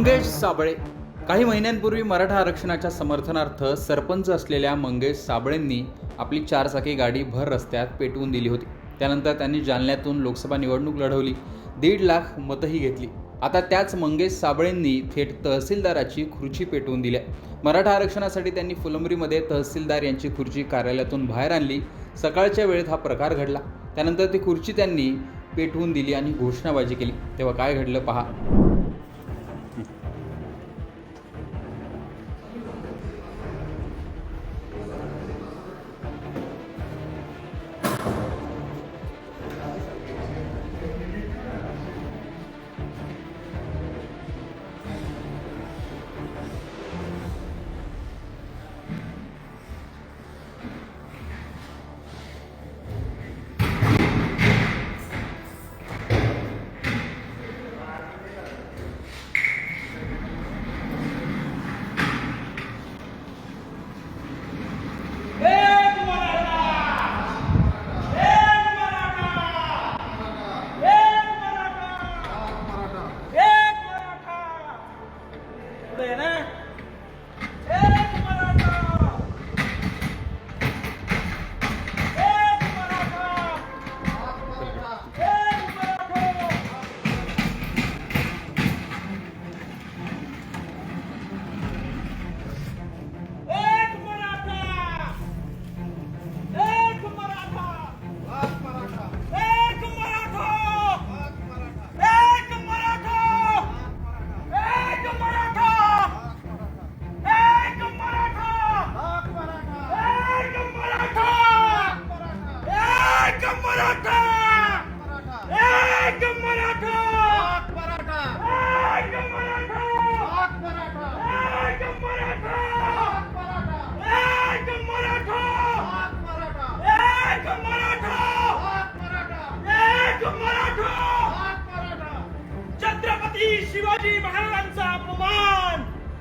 मंगेश साबळे. काही महिन्यांपूर्वी मराठा आरक्षणाच्या समर्थनार्थ सरपंच असलेल्या मंगेश साबळेंनी आपली चारचाकी गाडी भर रस्त्यात पेटवून दिली होती. त्यानंतर त्यांनी जालन्यातून लोकसभा निवडणूक लढवली. दीड लाख मतंही घेतली. आता त्याच मंगेश साबळेंनी थेट तहसीलदाराची खुर्ची पेटवून दिल्या. मराठा आरक्षणासाठी त्यांनी फुलंबरीमध्ये तहसीलदार यांची खुर्ची कार्यालयातून बाहेर आणली. सकाळच्या वेळेत हा प्रकार घडला. त्यानंतर ती खुर्ची त्यांनी पेटवून दिली आणि घोषणाबाजी केली. तेव्हा काय घडलं पहा. também, né?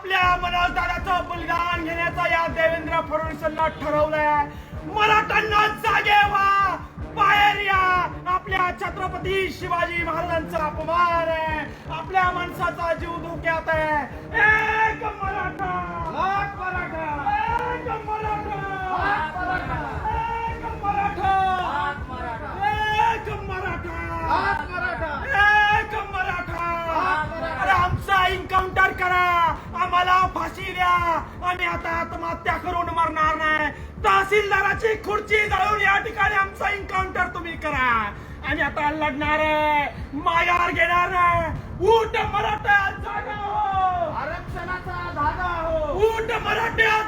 आपल्या मनोज बलिदान घेण्याचा या देवेंद्र फडणवीसांना ठरवलंय. मराठ्यांना जागे व्हा. बाहेर या. आपल्या छत्रपती शिवाजी महाराजांचा अपमान आहे. आपल्या माणसाचा जीव धोक्यात आहे. एक मराठा! आम्ही आता आत्महत्या करून मरणार नाही. तहसीलदाराची खुर्ची जाळून या ठिकाणी आमचा एन्काउंटर तुम्ही करा. आम्ही आता लढणार आहे. माघार घेणार नाही ऊट मराठा जागा हो. आरक्षणाचा धागा हो. ऊट मराठा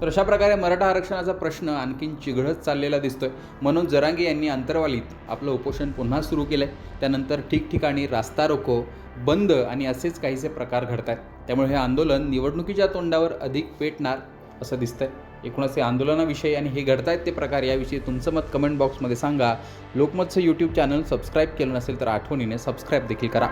तर अशा प्रकारे मराठा आरक्षणाचा प्रश्न आणखीन चिघळत चाललेला दिसतोय. मनोज जरांगे यांनी अंतरवालीत आपलं उपोषण पुन्हा सुरू केलंय. त्यानंतर ठिकठिकाणी रास्ता रोको बंद आणि असेच काहीसे प्रकार घडत आहेत त्यामुळे हे आंदोलन निवडणुकीच्या तोंडावर अधिक पेटणार असं दिसतंय. एकूणच हे आंदोलनाविषयी आणि हे घडतायत ते प्रकार याविषयी तुमचं मत कमेंट बॉक्समध्ये सांगा. लोकमतचं यूट्यूब चॅनल सबस्क्राईब केलं नसेल तर आठवणीने सबस्क्राईब देखील करा.